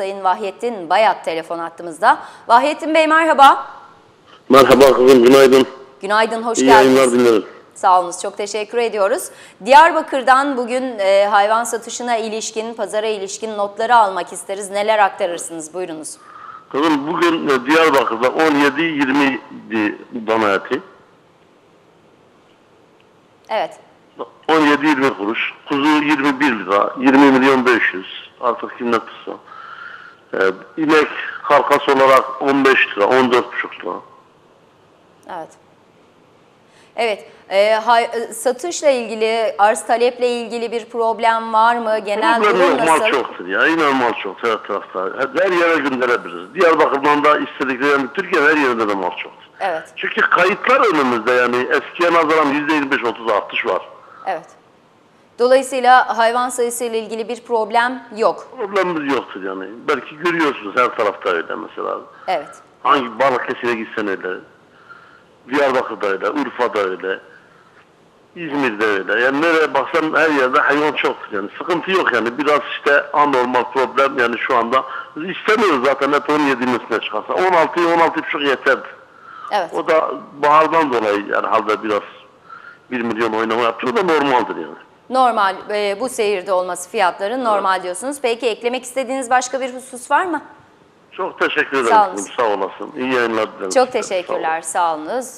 Sayın Vahyettin Bayat telefon attığımızda. Vahyettin Bey merhaba. Merhaba kızım, günaydın. Günaydın, hoş İyi geldiniz. yayınlar dilerim. Sağ olunuz, çok teşekkür ediyoruz. Diyarbakır'dan bugün e, hayvan satışına ilişkin, pazara ilişkin notları almak isteriz. Neler aktarırsınız? Buyurunuz. Kızım bugün e, Diyarbakır'da 17-20 di dana eti. Evet, 17-20 kuruş. Kuzu 21 lira. 20 milyon 500. Artık kim ne tutsa. Ee, inek karkas olarak 15 lira, 14,5 lira. evet. Evet, e, hay- e, satışla ilgili, arz taleple ilgili bir problem var mı? Genel Problem durum yok, mal nasıl? çoktur ya. İnan mal çok her tarafta. Her, yere gönderebiliriz. Diyarbakır'dan da istedikleri, yani Türkiye'nin her yerinde de mal çoktur. Evet, Çünkü kayıtlar önümüzde yani eskiye nazaran %25-30 artış var. evet. Dolayısıyla hayvan sayısıyla ilgili bir problem yok. Problemimiz yoktur yani. Belki görüyorsunuz her tarafta öyle mesela. Evet, Hangi Balıkesir'e gitsen öyle. Diyarbakır'da öyle, Urfa'da öyle. İzmir'de öyle. Yani nereye baksan her yerde hayvan çoktur yani. Sıkıntı yok yani. Biraz işte anormal problem yani şu anda. Biz istemiyoruz zaten hep 17'nin üstüne çıkarsa. 16'yı 16,5 yeterdi. evet. O da bahardan dolayı yani halde biraz 1 milyon oynama yapıyor da normaldir yani. Normal, e, bu seyirde olması fiyatların normal diyorsunuz. Peki eklemek istediğiniz başka bir husus var mı? Çok teşekkür ederim. Sağ olun. Sağ olasın. İyi yayınlar dilerim. Çok size. Sağ olun. teşekkürler, sağ olunuz.